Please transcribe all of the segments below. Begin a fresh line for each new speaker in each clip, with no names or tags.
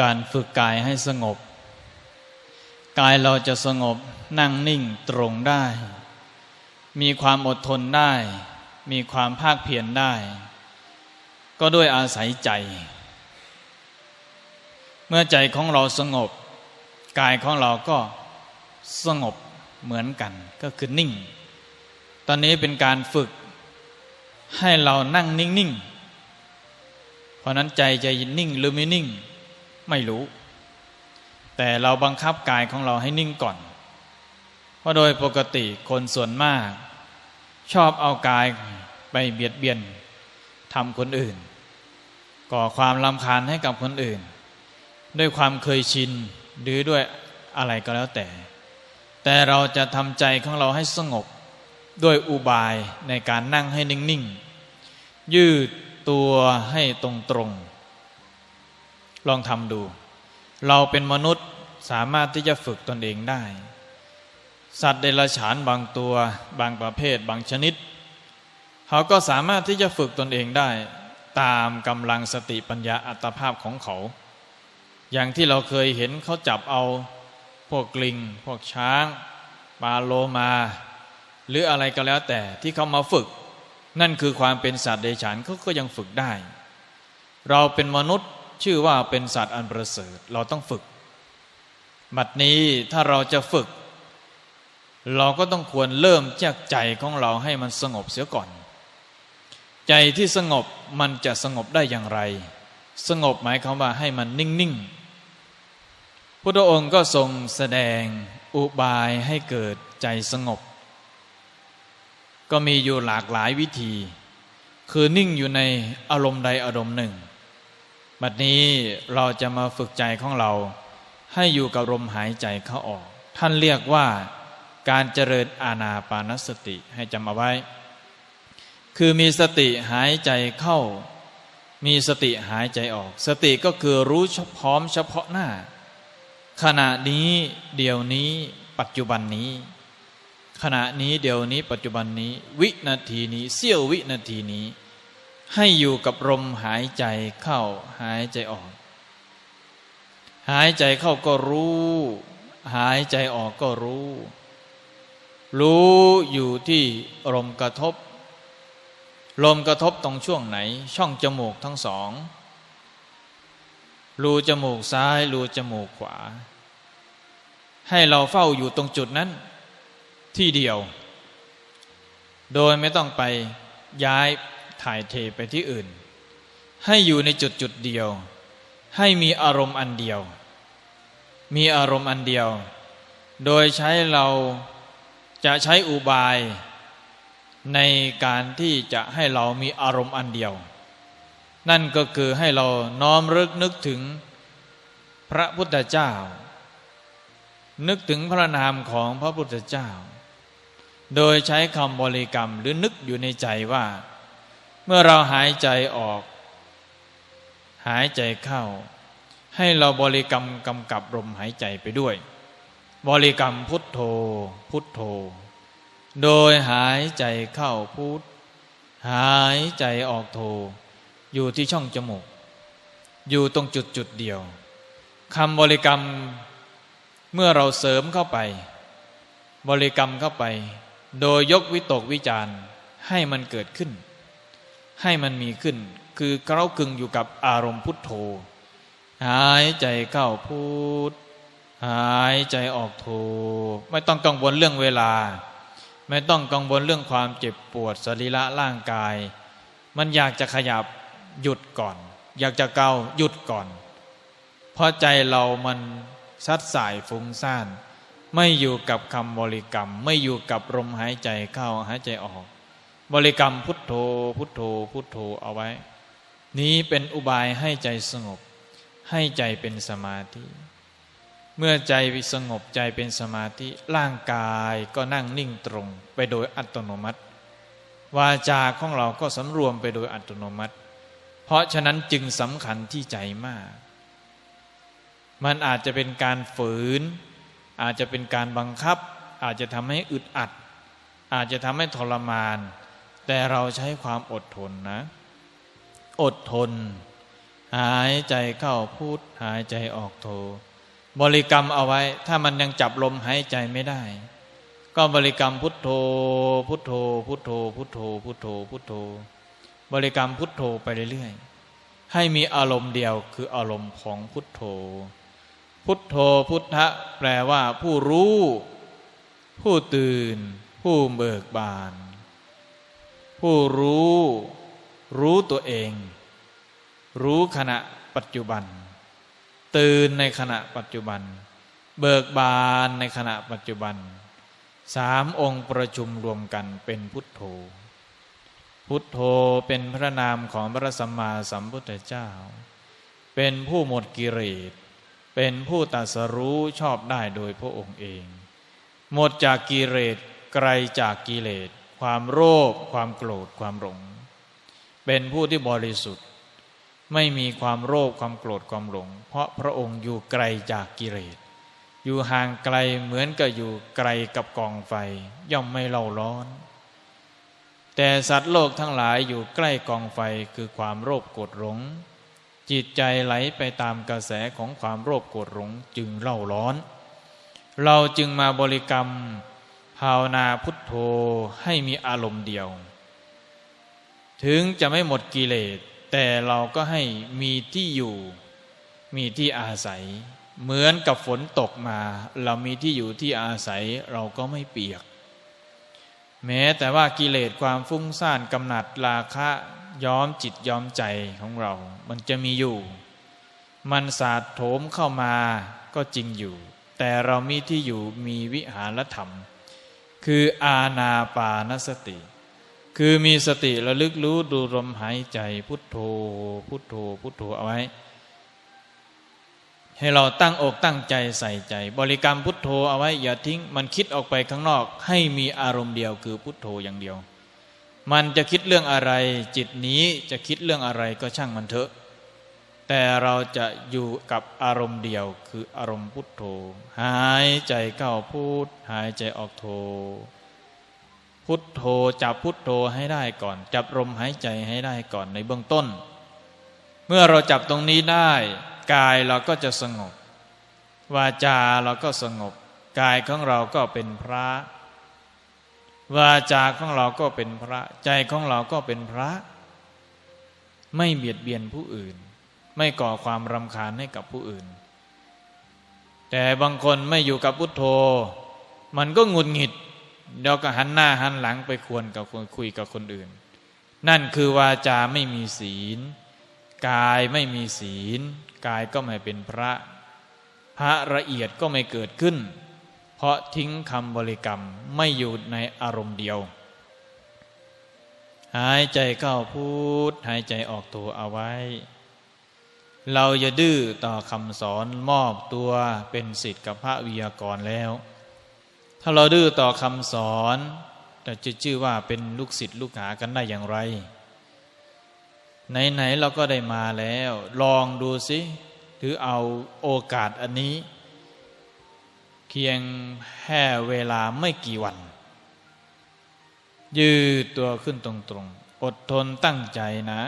การฝึกกายให้สงบ กายเราจะสงบนั่งนิ่งตรงได้ มีความอดทนได้ มีความภาคเพียรได้ ก็ด้วยอาศัยใจ เมื่อใจของเราสงบ กายของเราก็สงบเหมือนกันก็คือนิ่ง ตอนนี้เป็นการฝึกให้เรานั่งนิ่งๆเพราะนั้นใจจะนิ่งหรือไม่นิ่ง ไม่รู้ แต่เราบังคับกายของเราให้นิ่งก่อน เพราะโดยปกติคนส่วนมาก ชอบเอากายไปเบียดเบียนทำคนอื่น ก่อความลำคาญให้กับคนอื่น ด้วยความเคยชินหรือด้วยอะไรก็แล้วแต่ แต่เราจะทำใจของเราให้สงบด้วยอุบายในการนั่งให้นิ่ง ๆ ยืดตัวให้ตรงๆ ลองทำดู เราเป็นมนุษย์สามารถที่จะฝึกตนเองได้ สัตว์เดรัจฉานบางตัว บางประเภท บางชนิด เขาก็สามารถที่จะฝึกตนเองได้ ตามกำลังสติปัญญาอัตภาพของเขา อย่างที่เราเคยเห็นเขาจับเอาพวกกลิง พวกช้างปลาโลมา หรืออะไรก็แล้วแต่ที่เขามาฝึก นั่นคือความเป็นสัตว์เดรัจฉานเขาก็ยังฝึกได้ เราเป็นมนุษย์ ชื่อว่าเป็นสัตว์อันประเสริฐเราต้องฝึก บัดนี้ถ้าเราจะฝึก เราก็ต้องควรเริ่มจากใจของเราให้มันสงบเสียก่อน ใจที่สงบมันจะสงบได้อย่างไร สงบหมายความว่าให้มันนิ่งๆพุทธองค์ก็ทรงแสดงอุบายให้เกิดใจสงบ ก็มีอยู่หลากหลายวิธี คือนิ่งอยู่ในอารมณ์ใดอารมณ์หนึ่ง บัดนี้เราจะมาฝึกใจของเรา ให้อยู่กับลมหายใจเข้าออก ท่านเรียกว่าการเจริญอาณาปานสติให้จำเอาไว้ คือมีสติหายใจเข้า มีสติหายใจออก สติก็คือรู้เฉพาะเฉพาะหน้า ขณะนี้เดี๋ยวนี้ปัจจุบันนี้ ขณะนี้เดี๋ยวนี้ปัจจุบันนี้ วินาทีนี้เสี้ยววินาทีนี้ ให้อยู่กับลมหายใจเข้าหายใจออก หายใจเข้าก็รู้ หายใจออกก็รู้ รู้อยู่ที่ลมกระทบ ลมกระทบตรงช่วงไหน ช่องจมูกทั้งสอง รูจมูกซ้าย รูจมูกขวา ให้เราเฝ้าอยู่ตรงจุดนั้น ที่เดียว โดยไม่ต้องไปย้าย ถ่ายเทไปที่อื่น ให้อยู่ในจุดจุดเดียว ให้มีอารมณ์อันเดียว มีอารมณ์อันเดียว โดยใช้เราจะใช้อุบาย ในการที่จะให้เรามีอารมณ์อันเดียว นั่นก็คือให้เราน้อมรึกนึกถึงพระพุทธเจ้า นึกถึงพระนามของพระพุทธเจ้า โดยใช้คำบริกรรมหรือนึกอยู่ในใจว่า เมื่อเราหายใจออก หายใจเข้า ให้เราบริกรรมกำกับลมหายใจไปด้วย บริกรรมพุทโธ พุทโธ โดยหายใจเข้าพุทหายใจออกโธอยู่ที่ช่องจมูก อยู่ตรงจุดจุดเดียวคำบริกรรมเมื่อเราเสริมเข้าไป บริกรรมเข้าไป โดยยกวิตกวิจารให้มันเกิดขึ้น ให้มันมีขึ้น คือเรากึ่งอยู่กับอารมณ์พุทโธ หายใจเข้าพุทหายใจออกโธไม่ต้องกังวลเรื่องเวลา ไม่ต้องกังวลเรื่องความเจ็บปวดสรีระร่างกาย มันอยากจะขยับหยุดก่อน อยากจะเกาหยุดก่อน เพราะใจเรามันซัดสายฟุ้งซ่าน ไม่อยู่กับคำบริกรรม ไม่อยู่กับลมหายใจเข้าหายใจออก บริกรรมพุทโธ พุทโธ พุทโธเอาไว้ นี้เป็นอุบายให้ใจสงบ ให้ใจเป็นสมาธิ เมื่อใจสงบใจเป็นสมาธิร่างกายก็นั่งนิ่งตรงไปโดยอัตโนมัติ วาจาของเราก็สำรวมไปโดยอัตโนมัติ เพราะฉะนั้นจึงสำคัญที่ใจมาก มันอาจจะเป็นการฝืน อาจจะเป็นการบังคับ อาจจะทำให้อึดอัด อาจจะทำให้ทรมาน แต่เราใช้ความอดทนนะ อดทน หายใจเข้าพุทหายใจออกโท บริกรรมเอาไว้ ถ้ามันยังจับลมหายใจไม่ได้ ก็บริกรรมพุทโธ พุทโธ พุทโธ พุทโธ พุทโธ พุทโธ บริกรรมพุทโธไปเรื่อยๆ ให้มีอารมณ์เดียวคืออารมณ์ของพุทโธ พุทโธพุทธะแปลว่าผู้รู้ ผู้ตื่น ผู้เบิกบาน ผู้รู้รู้ตัวเอง รู้ขณะปัจจุบัน ตื่นในขณะปัจจุบัน เบิกบานในขณะปัจจุบันสามองค์ประชุมรวมกันเป็นพุทโธ พุทโธเป็นพระนามของพระสัมมาสัมพุทธเจ้า เป็นผู้หมดกิเลสเป็นผู้ตัสรู้ชอบได้โดยพระองค์เอง หมดจากกิเลสไกลจากกิเลส ความโลภความโกรธความหลง เป็นผู้ที่บริสุทธิ์ ไม่มีความโลภความโกรธความหลง เพราะพระองค์อยู่ไกลจากกิเลสอยู่ห่างไกลเหมือนกับอยู่ไกลกับกองไฟ ย่อมไม่เล่าร้อน แต่สัตว์โลกทั้งหลายอยู่ใกล้กองไฟคือความโลภโกรธหลง จิตใจไหลไปตามกระแสของความโลภโกรธหลงจึงเล่าร้อน เราจึงมาบริกรรม ภาวนาพุทโธให้มีอารมณ์เดียว ถึงจะไม่หมดกิเลส แต่เราก็ให้มีที่อยู่ มีที่อาศัย เหมือนกับฝนตกมา เรามีที่อยู่ที่อาศัยเราก็ไม่เปียก แม้แต่ว่ากิเลสความฟุ้งซ่านกำหนัดราคะย้อมจิตย้อมใจของเรา มันจะมีอยู่ มันสาดโถมเข้ามาก็จริงอยู่ แต่เรามีที่อยู่มีวิหารธรรม คืออาณาปานสติ คือมีสติระลึกรู้ดูลมหายใจพุทโธพุทโธพุทโธเอาไว้ ให้เราตั้งอกตั้งใจใส่ใจ บริกรรมพุทโธเอาไว้อย่าทิ้งมันคิดออกไปข้างนอก ให้มีอารมณ์เดียวคือพุทโธอย่างเดียว มันจะคิดเรื่องอะไร จิตนี้จะคิดเรื่องอะไรก็ช่างมันเถอะ แต่เราจะอยู่กับอารมณ์เดียวคืออารมณ์พุทโธ หายใจเข้าพุทหายใจออกโธพุทโธจับพุทโธให้ได้ก่อน จับลมหายใจให้ได้ก่อนในเบื้องต้น เมื่อเราจับตรงนี้ได้ กายเราก็จะสงบ วาจาเราก็สงบ กายของเราก็เป็นพระ วาจาของเราก็เป็นพระ ใจของเราก็เป็นพระ ไม่เบียดเบียนผู้อื่น ไม่ก่อความรำคาญให้กับผู้อื่น แต่บางคนไม่อยู่กับพุทโธ มันก็งุนหงิดเดี๋ยวก็หันหน้าหันหลังไปควรกับคนคุยกับคนอื่น นั่นคือวาจาไม่มีศีล กายไม่มีศีล กายก็ไม่เป็นพระ พระละเอียดก็ไม่เกิดขึ้น เพราะทิ้งคำบริกรรมไม่อยู่ในอารมณ์เดียว หายใจเข้าพูด หายใจออกตัวเอาไว้ เราจะดื้อต่อคำสอนมอบตัวเป็นสิทธิ์กับพระวิยากรแล้ว ถ้าเราดื้อต่อคำสอนแต่จะชื่อว่าเป็นลูกศิษย์ลูกหากันได้อย่างไร ไหนๆเราก็ได้มาแล้ว ลองดูสิถือเอาโอกาสอันนี้ เพียงแค่เวลาไม่กี่วัน ยืดตัวขึ้นตรงๆ อดทนตั้งใจนะ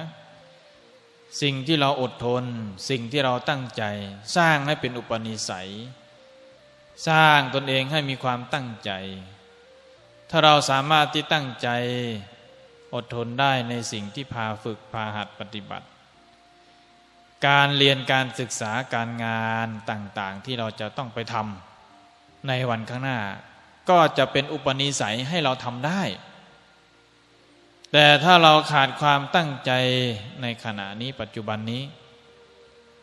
สิ่งที่เราอดทน สิ่งที่เราตั้งใจ สร้างให้เป็นอุปนิสัย สร้างตนเองให้มีความตั้งใจ ถ้าเราสามารถที่ตั้งใจ อดทนได้ในสิ่งที่พาฝึกพาหัดปฏิบัติ การเรียนการศึกษาการงานต่างๆ ที่เราจะต้องไปทำในวันข้างหน้า ก็จะเป็นอุปนิสัยให้เราทำได้ แต่ถ้าเราขาดความตั้งใจในขณะนี้ปัจจุบันนี้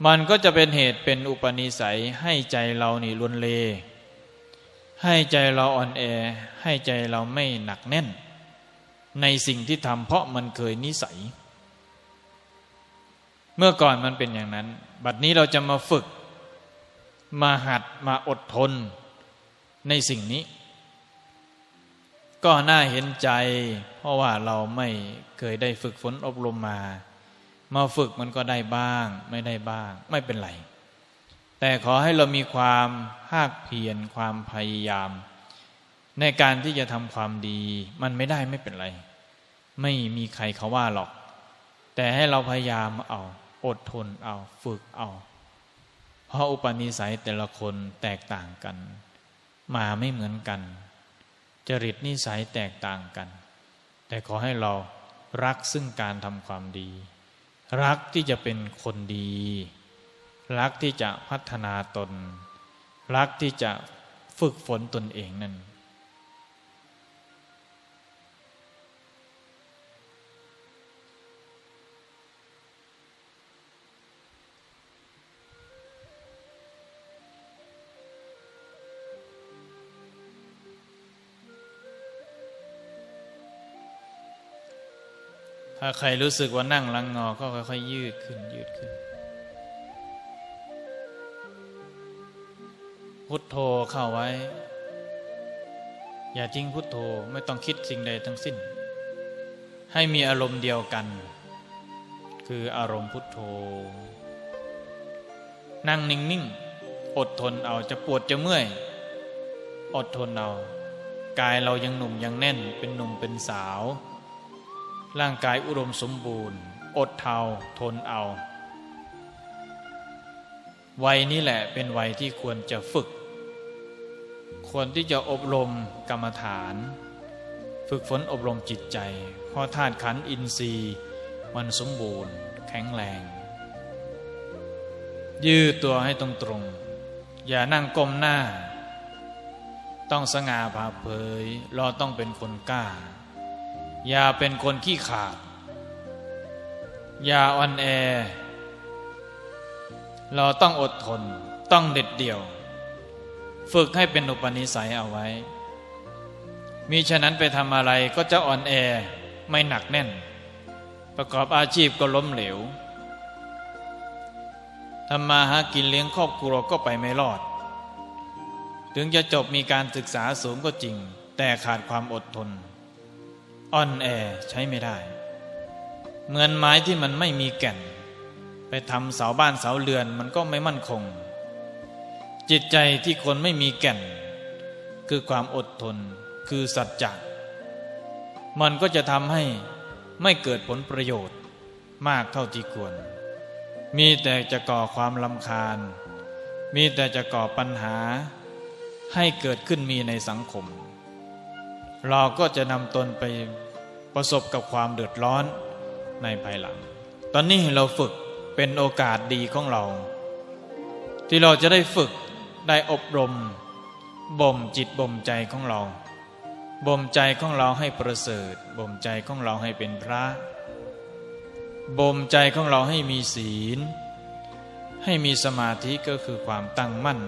มันก็จะเป็นเหตุเป็นอุปนิสัยให้ใจเรานี่ลุนเล ให้ใจเราอ่อนแอ ให้ใจเราไม่หนักแน่น ในสิ่งที่ทำเพราะมันเคยนิสัย เมื่อก่อนมันเป็นอย่างนั้น บัดนี้เราจะมาฝึก มาหัดมาอดทนในสิ่งนี้ ก็น่าเห็นใจ เพราะว่าเราไม่เคยได้ฝึกฝนอบรมมา มาฝึกมันก็ได้บ้าง ไม่ได้บ้าง ไม่เป็นไร แต่ขอให้เรามีความภาคเพียรความพยายาม ในการที่จะทำความดี มันไม่ได้ไม่เป็นไร ไม่มีใครเขาว่าหรอก แต่ให้เราพยายามเอาออดทนเอาฝึกเอา เพราะอุปนิสัยแต่ละคนแตกต่างกัน มาไม่เหมือนกัน จริตนิสัยแตกต่างกัน แต่ขอให้เรารักซึ่งการทำความดี รักที่จะเป็นคนดี รักที่จะพัฒนาตน รักที่จะฝึกฝนตนเองนั่น ถ้าใครรู้สึกว่านั่งลังงอ ก็ค่อยๆยืดขึ้นยืดขึ้น พุทโธเข้าไว้ อย่าทิ้งพุทโธไม่ต้องคิดสิ่งใดทั้งสิ้น ให้มีอารมณ์เดียวกัน คืออารมณ์พุทโธ นั่งนิ่งๆ อดทนเอาจะปวดจะเมื่อย อดทนเอา กายเรายังหนุ่มยังแน่นเป็นหนุ่มเป็นสาว ร่างกายอุดมสมบูรณ์ อดเทาทนเอา วัยนี้แหละเป็นวัยที่ควรจะฝึก ควรที่จะอบรมกรรมฐาน ฝึกฝนอบรมจิตใจเพราะธาตุขันอินทรีย์ มันสมบูรณ์ แข็งแรง ยืดตัวให้ตรงตรงอย่านั่งก้มหน้า ต้องสง่าผ่าเผยเราต้องเป็นคนกล้า อย่าเป็นคนขี้ขาด อย่าอ่อนแอ เราต้องอดทน ต้องเด็ดเดี่ยว ฝึกให้เป็นอุปนิสัยเอาไว้ มีฉะนั้นไปทำอะไรก็จะอ่อนแอไม่หนักแน่น ประกอบอาชีพก็ล้มเหลวทำมาหากินเลี้ยงครอบครัวก็ไปไม่รอด ถึงจะจบมีการศึกษาสูงก็จริง แต่ขาดความอดทน อ่อนแอใช้ไม่ได้ เหมือนไม้ที่มันไม่มีแก่น ไปทำเสาบ้านเสาเรือนมันก็ไม่มั่นคง จิตใจที่คนไม่มีแก่น คือความอดทนคือสัจจะมันก็จะทำให้ไม่เกิดผลประโยชน์มากเท่าที่ควร มีแต่จะก่อความลำคาญ มีแต่จะก่อปัญหา ให้เกิดขึ้นมีในสังคม เราก็จะนำตนไป ประสบกับความเดือดร้อนในภายหลัง ตอนนี้เราฝึกเป็นโอกาสดีของเรา ที่เราจะได้ฝึกได้อบรมบ่มจิตบ่มใจของเราบ่มใจของเราให้ประเสริฐบ่มใจของเราให้เป็นพระบ่มใจของเราให้มีศีล ให้มีสมาธิก็คือความตั้งมั่น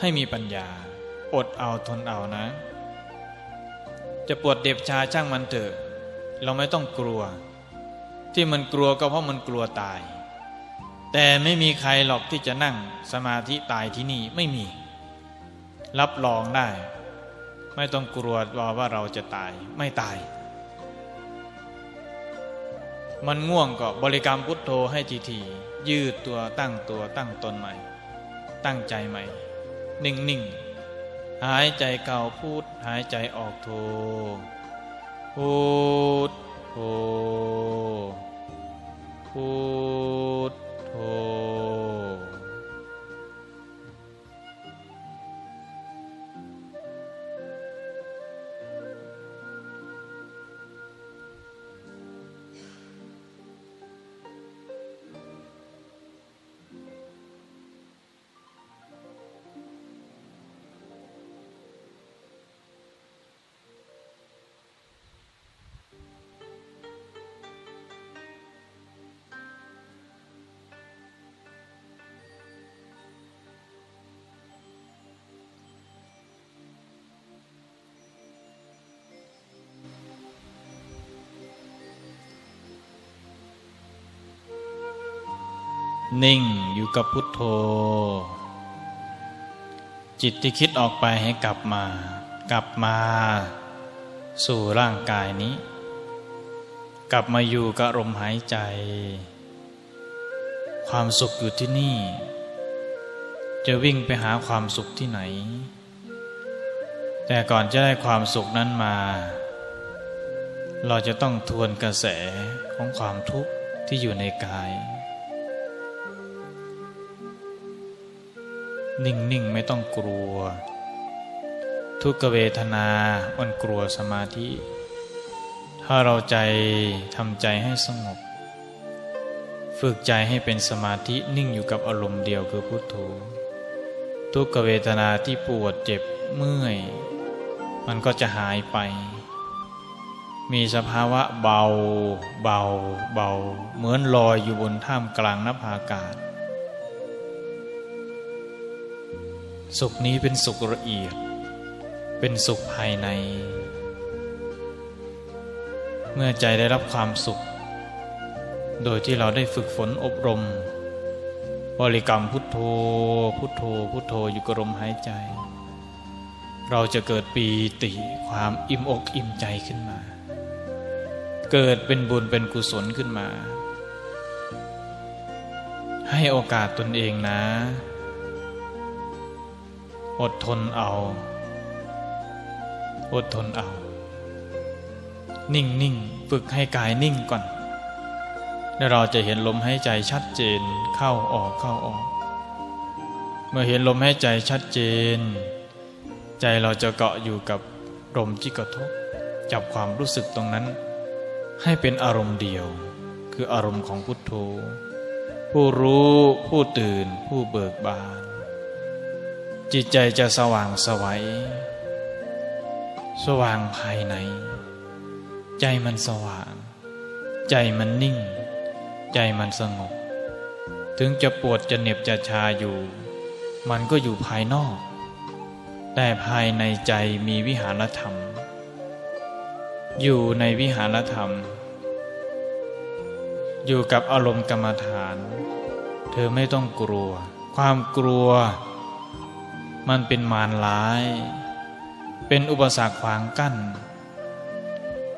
ให้มีปัญญา อดเอาทนเอานะ จะปวดเด็บชาช่างมันเถอะ เราไม่ต้องกลัว ที่มันกลัวก็เพราะมันกลัวตาย แต่ไม่มีใครหรอกที่จะนั่งสมาธิตายที่นี่ไม่มี รับรองได้ ไม่ต้องกลัวว่าเราจะตายไม่ตาย มันง่วงก็บริกรรมพุทโธให้ทีๆยืดตัวตั้งตัวตั้งตนใหม่ ตั้งใจใหม่ นิ่งๆ หายใจเข้าพูดหายใจออกโทพูดโทพูดโท นิ่งอยู่กับพุทโธ จิตที่คิดออกไปให้กลับมา กลับมา สู่ร่างกายนี้ กลับมาอยู่กับลมหายใจ ความสุขอยู่ที่นี่ จะวิ่งไปหาความสุขที่ไหน แต่ก่อนจะได้ความสุขนั้นมา เราจะต้องทวนกระแสของความทุกข์ที่อยู่ในกาย นิ่งๆ ไม่ต้องกลัว ทุกเวทนามันกลัวสมาธิ ถ้าเราใจทำใจให้สงบ ฝึกใจให้เป็นสมาธินิ่งอยู่กับอารมณ์เดียวคือพุทโธทุกเวทนาที่ปวดเจ็บเมื่อย มันก็จะหายไป มีสภาวะเบา เบา เบา เหมือนลอยอยู่บนท่ามกลางนภาอากาศ สุขนี้เป็นสุขละเอียด เป็นสุขภายใน เมื่อใจได้รับความสุข โดยที่เราได้ฝึกฝนอบรม บริกรรมพุทโธ พุทโธ พุทโธอยู่กับลมหายใจ เราจะเกิดปีติความอิ่มอกอิ่มใจขึ้นมา เกิดเป็นบุญเป็นกุศลขึ้นมา ให้โอกาสตนเองนะ อดทนเอา อดทนเอา นิ่งนิ่งฝึกให้กายนิ่งก่อน แล้วเราจะเห็นลมหายใจชัดเจนเข้าออกเข้าออก เมื่อเห็นลมหายใจชัดเจน ใจเราจะเกาะอยู่กับลมที่กระทบจับความรู้สึกตรงนั้น ให้เป็นอารมณ์เดียว คืออารมณ์ของพุทโธผู้รู้ผู้ตื่นผู้เบิกบาน จิตใจจะสว่างสวัย สว่างภายใน ใจมันสว่าง ใจมันนิ่ง ใจมันสงบ ถึงจะปวดจะเหน็บจะชาอยู่ มันก็อยู่ภายนอก แต่ภายในใจมีวิหารธรรม อยู่ในวิหารธรรม อยู่กับอารมณ์กรรมฐาน เธอไม่ต้องกลัว ความกลัว มันเป็นมารร้าย เป็นอุปสรรคขวางกั้น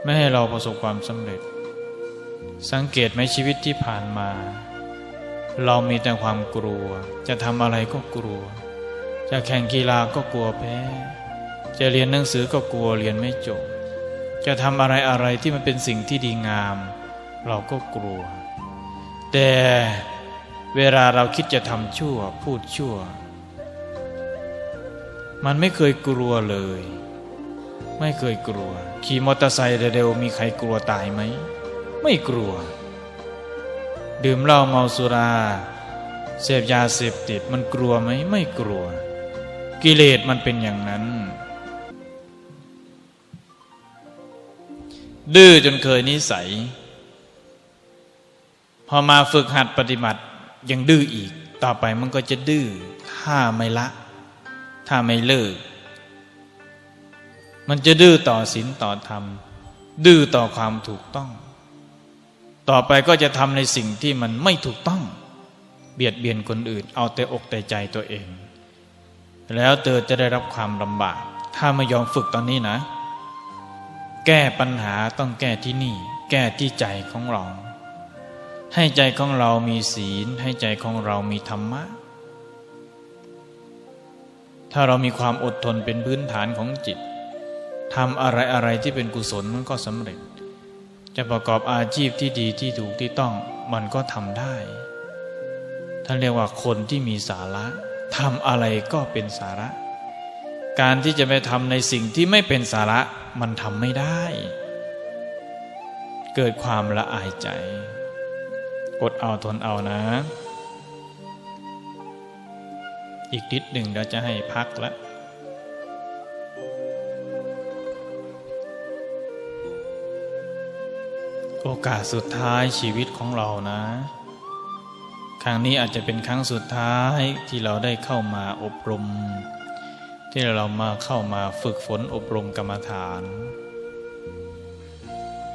ไม่ให้เราประสบความสำเร็จ สังเกตไหมชีวิตที่ผ่านมา เรามีแต่ความกลัว จะทำอะไรก็กลัว จะแข่งกีฬาก็กลัวแพ้ จะเรียนหนังสือก็กลัวเรียนไม่จบ จะทำอะไรอะไรที่มันเป็นสิ่งที่ดีงาม เราก็กลัว แต่เวลาเราคิดจะทำชั่วพูดชั่ว มันไม่เคยกลัวเลย ไม่เคยกลัว ขี่มอเตอร์ไซค์เร็วๆมีใครกลัวตายไหม ไม่กลัว ดื่มเหล้าเมาสุรา เสพยาเสพติดมันกลัวไหม ไม่กลัว กิเลสมันเป็นอย่างนั้น ดื้อจนเคยนิสัย พอมาฝึกหัดปฏิบัติยังดื้ออีก ต่อไปมันก็จะดื้อถ้าไม่ละ ถ้าไม่เลิก มันจะดื้อต่อศีลต่อธรรม ดื้อต่อความถูกต้อง ต่อไปก็จะทำในสิ่งที่มันไม่ถูกต้อง เบียดเบียนคนอื่น เอาแต่อกแต่ใจตัวเอง แล้วเธอจะได้รับความลำบาก ถ้าไม่ยอมฝึกตอนนี้นะ แก้ปัญหาต้องแก้ที่นี่ แก้ที่ใจของเราให้ใจของเรามีศีล ให้ใจของเรามีธรรมะ ถ้าเรามีความอดทนเป็นพื้นฐานของจิตทำอะไรอะไรที่เป็นกุศลมันก็สำเร็จ จะประกอบอาชีพที่ดีที่ถูกที่ต้องมันก็ทำได้ท่านเรียกว่าคนที่มีสาระทำอะไรก็เป็นสาระ การที่จะไปทำในสิ่งที่ไม่เป็นสาระมันทำไม่ได้ เกิดความละอายใจ อดเอาทนเอานะ อีกนิดหนึ่งเราจะให้พักล้วโอกาสสุดท้ายชีวิตของเรานะ ครั้งนี้อาจจะเป็นครั้งสุดท้ายที่เราได้เข้ามาอบรม ที่เรามาเข้ามาฝึกฝนอบรมกรรมฐาน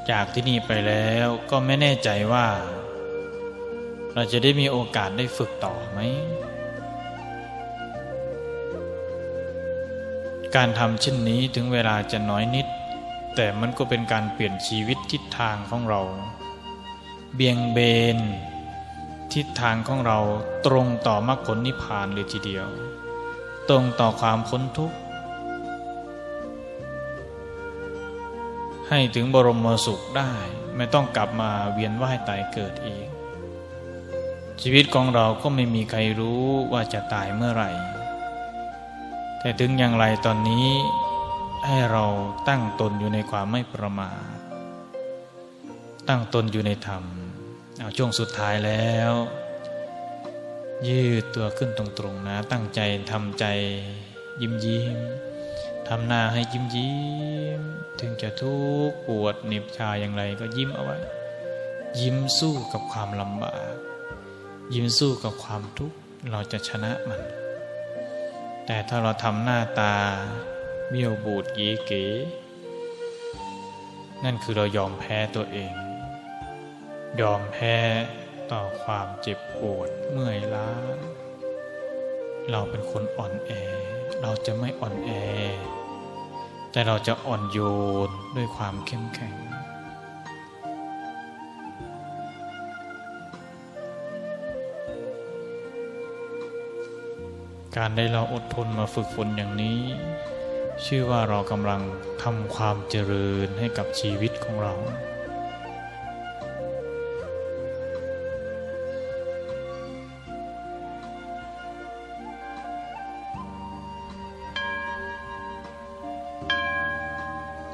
จากที่นี่ไปแล้วก็ไม่แน่ใจว่า เราจะได้มีโอกาสได้ฝึกต่อไหม การทำเช่นนี้ถึงเวลาจะน้อยนิด แต่มันก็เป็นการเปลี่ยนชีวิตทิศทางของเรา เบี่ยงเบน ทิศทางของเราตรงต่อมรรคผลนิพพานเลยทีเดียว ตรงต่อความพ้นทุกข์ ให้ถึงบรมสุขได้ไม่ต้องกลับมาเวียนว่ายตายเกิดอีก ชีวิตของเราก็ไม่มีใครรู้ว่าจะตายเมื่อไหร่ แต่ถึงอย่างไรตอนนี้ให้เราตั้งตนอยู่ในความไม่ประมาทตั้งตนอยู่ในธรรมเอาช่วงสุดท้ายแล้ว ยืดตัวขึ้นตรงๆนะ ตั้งใจทำใจยิ้มยิ้มทำหน้าให้ยิ้มยิ้ม ถึงจะทุกข์ปวดเหนิบชาอย่างไรก็ยิ้มเอาไว้ ยิ้มสู้กับความลำบาก ยิ้มสู้กับความทุกข์เราจะชนะมัน แต่ถ้าเราทำหน้าตาเบี้ยวบูดเก๋เก๋ นั่นคือเรายอมแพ้ตัวเอง ยอมแพ้ต่อความเจ็บปวดเมื่อยล้า เราเป็นคนอ่อนแอ เราจะไม่อ่อนแอ แต่เราจะอ่อนโยนด้วยความเข้มแข็ง การได้เราอดทนมาฝึกฝนอย่างนี้ ชื่อว่าเรากำลังทำความเจริญให้กับชีวิตของเรา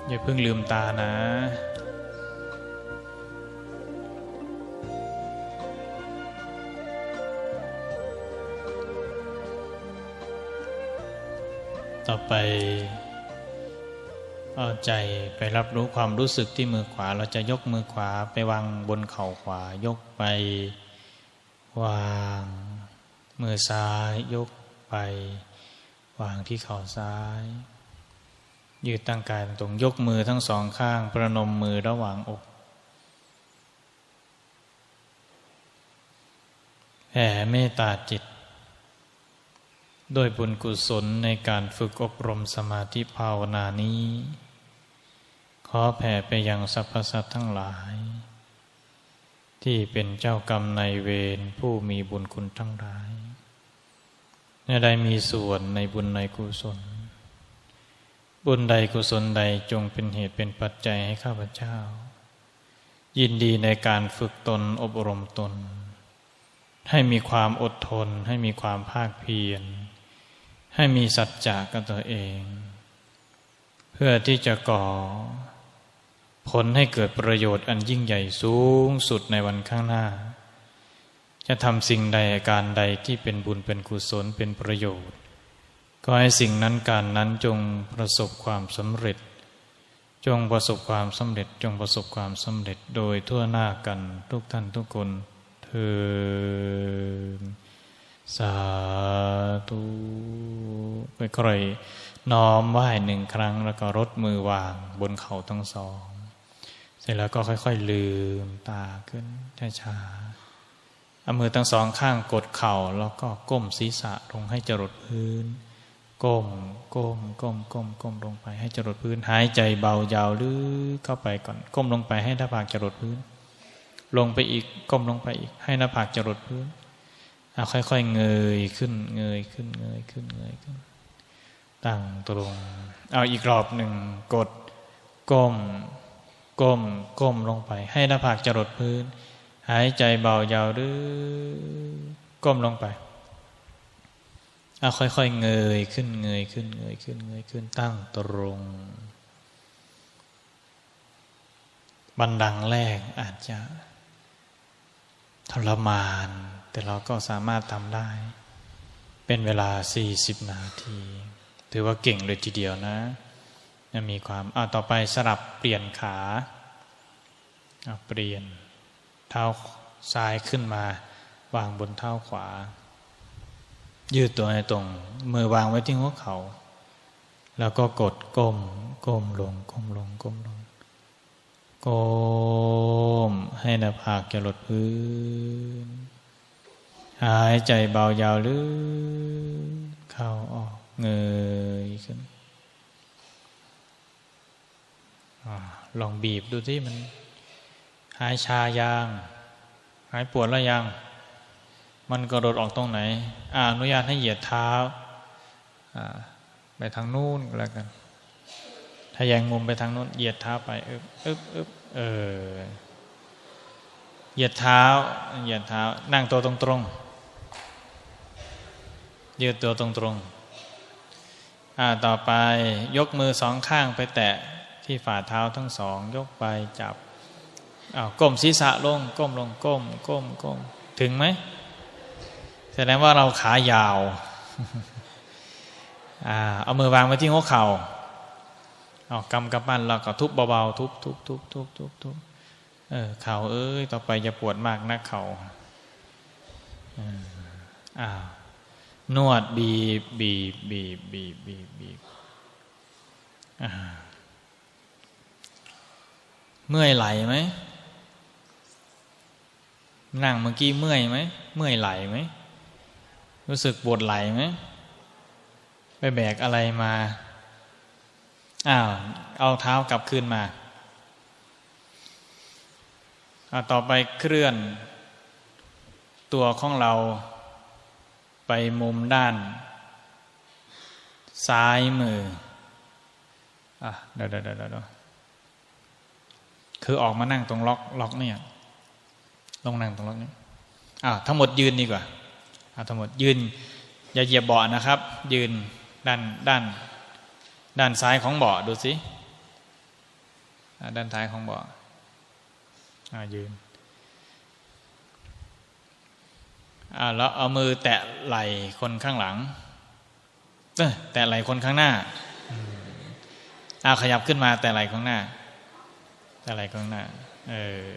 อย่าเพิ่งลืมตานะ ต่อไปเอาใจไปรับรู้ความรู้สึกที่มือขวา เราจะยกมือขวาไปวางบนเข่าขวา ยกไป วางมือซ้ายยกไป วางที่เข่าซ้าย ยืดตั้งกายตรงยกมือทั้งสองข้าง ประนมมือระหว่างอกแผ่เมตตาจิต โดยบุญกุศลในการฝึกอบรมสมาธิภาวนานี้ ขอแผ่ไปยังสรรพสัตว์ทั้งหลาย ที่เป็นเจ้ากรรมในเวรผู้มีบุญคุณทั้งหลายในใดมีส่วนในบุญในกุศล บุญใดกุศลใดจงเป็นเหตุเป็นปัจจัยให้ข้าพเจ้า ยินดีในการฝึกตนอบรมตน ให้มีความอดทนให้มีความภาคเพียร ให้มีสัจจะกับตัวเอง เพื่อที่จะก่อ ผลให้เกิดประโยชน์อันยิ่งใหญ่สูงสุดในวันข้างหน้า จะทำสิ่งใดการใดที่เป็นบุญเป็นกุศลเป็นประโยชน์ ก็ให้สิ่งนั้นการนั้นจงประสบความสำเร็จ จงประสบความสำเร็จจงประสบความสำเร็จโดยทั่วหน้ากันทุกท่านทุกคนเธอ สาธุค่อยๆน้อมไหว้หนึ่งครั้ง แล้วก็รดมือวางบนเข่าทั้งสอง เสร็จแล้วก็ค่อย ๆ ลืมตาขึ้นช้าๆเอามือทั้งสองข้างกดเข่า แล้วก็ก้มศีรษะลงให้จรดพื้น ก้มก้มก้มก้มก้มลงไปให้จรดพื้น หายใจเบายาวลึกเข้าไปก่อนก้มลงไปให้หน้าผากจรดพื้น ลงไปอีกก้มลงไปอีกให้หน้าผากจรดพื้น เอาค่อยๆเงยขึ้น เงยขึ้น เงยขึ้นเงยขึ้น ตั้งตรง เอาอีกรอบหนึ่งกด ก้ม ก้ม ก้มลงไป ให้หน้าผากจรดพื้น หายใจเบายาวหรือก้มลงไปเอาค่อยๆเงยขึ้นเงยขึ้นเงยขึ้นเงยขึ้น ตั้งตรงบันดังแรกอาจจะทรมาน แต่เราก็สามารถทำได้ เป็นเวลา 40 นาที ถือว่าเก่งเลยทีเดียวนะมีความอ่าต่อไปสลับเปลี่ยนขาเปลี่ยนเท้าซ้ายขึ้นมาวางบนเท้าขวา ยืดตัวให้ตรง มือวางไว้ที่หัวเขาแล้วก็กดก้ม ก้มลง ก้มลง ก้มลง ก้ม ให้หน้าผากจะหลดพื้น หายใจเบายาวลึกเข้าออกเงยขึ้นอลองบีบดูที่มัน หายชายาง หายปวดแล้วยัง มันกระโดดออกตรงไหนออนุญาตให้เหยียดเท้าไปทางนู้นแล้วกันถ้ายังมุมไปทางนู้นเหยียดเท้าไปอึบอึบอึบเออเหยียดเท้าเหยียดเท้า นั่งตัวตรงๆ ยืดตัวตรงๆอ่าต่อไปยกมือสองข้างไปแตะที่ฝ่าเท้าทั้งสอง ยกไปจับอ้าวก้มศีรษะลง ก้มลงก้ม ก้มก้มถึงไหมแสดงว่าเราขายาวอ่าเอามือวางไว้ที่หัวเข่าเอากำกำปั้นเราก็ทุบเบาๆทุบทุบทุบทุบทุบทุบเออเข่าเอ้ยต่อไปจะปวดมากนะเข่าอืมอ้าว นวดบีบบีบบีบบีบบีบบีบเมื่อยไหลไหมนั่งเมื่อกี้เมื่อยไหมเมื่อยไหลไหมรู้สึกปวดไหลไหมไปแบกอะไรมาอ้าวเอาเท้ากลับคืนมาเอาต่อไปเคลื่อน ตัวของเรา ไปมุมด้าน ซ้ายมืออะเดี๋ยวเดี๋ยวเดี๋ยวเดี๋ยวคือออกมานั่งตรงล็อกล็อกเนี่ยลงนั่งตรงล็อกนี้อ่าทั้งหมดยืนดีกว่าอ่าทั้งหมดยืน อย่าเหยียบเบาะนะครับ ยืนด้านด้าน ด้านซ้ายของเบาะดูสิอ่าด้านท้ายของเบาะอ่ายืน เราแล้วเอามือแตะไหล่คนข้างหลังเออแตะไหล่คนข้างหน้าอืมอ่าขยับขึ้นมา แตะไหล่ข้างหน้า แตะไหล่ข้างหน้า เออ